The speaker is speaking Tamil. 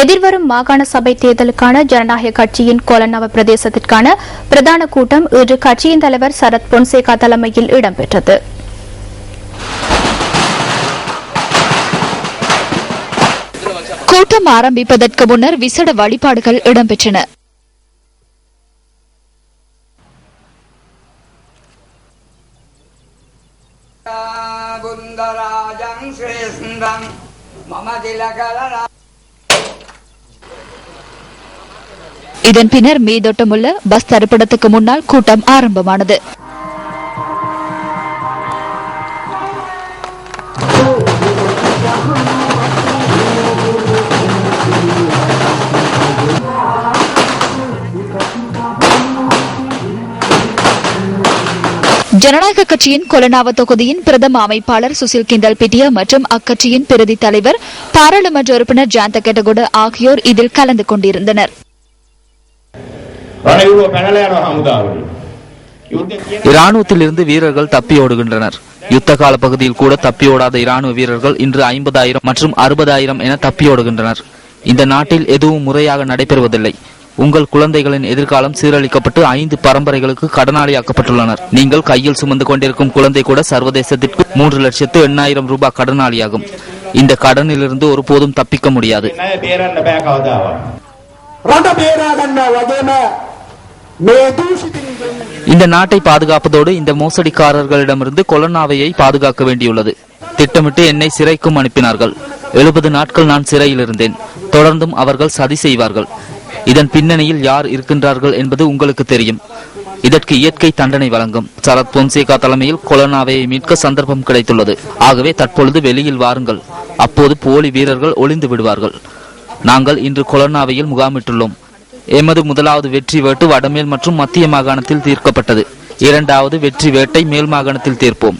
எதிர்வரும் மாகாண சபை தேர்தலுக்கான ஜனநாயக கட்சியின் கொலநவ பிரதேசத்திற்கான பிரதான கூட்டம் இன்று கட்சியின் தலைவர் சரத் பொன்சேகா தலைமையில் இடம்பெற்றது. கூட்டம் ஆரம்பிப்பதற்கு முன்னர் விசேட வழிபாடுகள் இடம்பெற்றன. மமதிலகலரா இதன் பின்னர் மீதோட்டமுள்ள பஸ் தரிப்பிடத்துக்கு முன்னால் கூட்டம் ஆரம்பமானது. ஜனநாயக கட்சியின் கொலனாவ தொகுதியின் பிரதம அமைப்பாளர் சுசில் கிண்டல் பிட்டியா மற்றும் அக்கட்சியின் பிரதி தலைவர் பாராளுமன்ற உறுப்பினர் ஜாந்த கெட்டகுட ஆகியோர் இதில் கலந்து கொண்டிருந்தனர். ஆனால் இவ்வளோ பெணலையான ஹமுதா அவர்கள் இராணுவத்திலிருந்து வீரர்கள் தப்பியோடுகின்றனர் யுத்த கால பகுதியில் கூட தப்பியோடாத இராணுவ வீரர்கள் இன்று ஐம்பதாயிரம் மற்றும் அறுபதாயிரம் என தப்பியோடுகின்றனர் இந்த நாட்டில் எதுவும் முறையாக நடைபெறுவதில்லை. உங்கள் குழந்தைகளின் எதிர்காலம் சீரழிக்கப்பட்டு ஐந்து பரம்பரைகளுக்கு கடனாளியாக்கப்பட்டுள்ளனர். நீங்கள் கையில் சுமந்து கொண்டிருக்கும் குழந்தை கூட சர்வதேசத்திற்கு மூன்று லட்சத்து எண்ணாயிரம் ரூபாய் கடனாளியாகும். இந்த கடனிலிருந்து ஒருபோதும் தப்பிக்க முடியாது. இந்த நாட்டை பாதுகாப்பதோடு இந்த மோசடிக்காரர்களிடமிருந்து கொலனாவையை பாதுகாக்க வேண்டியுள்ளது. திட்டமிட்டு என்னை சிறைக்கும் அனுப்பினார்கள். எழுபது நாட்கள் நான் சிறையில் இருந்தேன். தொடர்ந்தும் அவர்கள் சதி செய்வார்கள். இதன் பின்னணியில் யார் இருக்கின்றார்கள் என்பது உங்களுக்கு தெரியும். இதற்கு இயற்கை தண்டனை வழங்கும். சரத் பொன்சேகா தலைமையில் கொலனாவையை மீட்க சந்தர்ப்பம் கிடைத்துள்ளது. ஆகவே தற்பொழுது வெளியில் வாருங்கள். அப்போது போலி வீரர்கள் ஒளிந்து விடுவார்கள். நாங்கள் இன்று கொலனாவையில் முகாமிட்டுள்ளோம். எமது முதலாவது வெற்றி வேட்டு வடமேல் மற்றும் மத்திய மாகாணத்தில் தீர்க்கப்பட்டது. இரண்டாவது வெற்றி வேட்டை மேல் மாகாணத்தில் தீர்ப்போம்.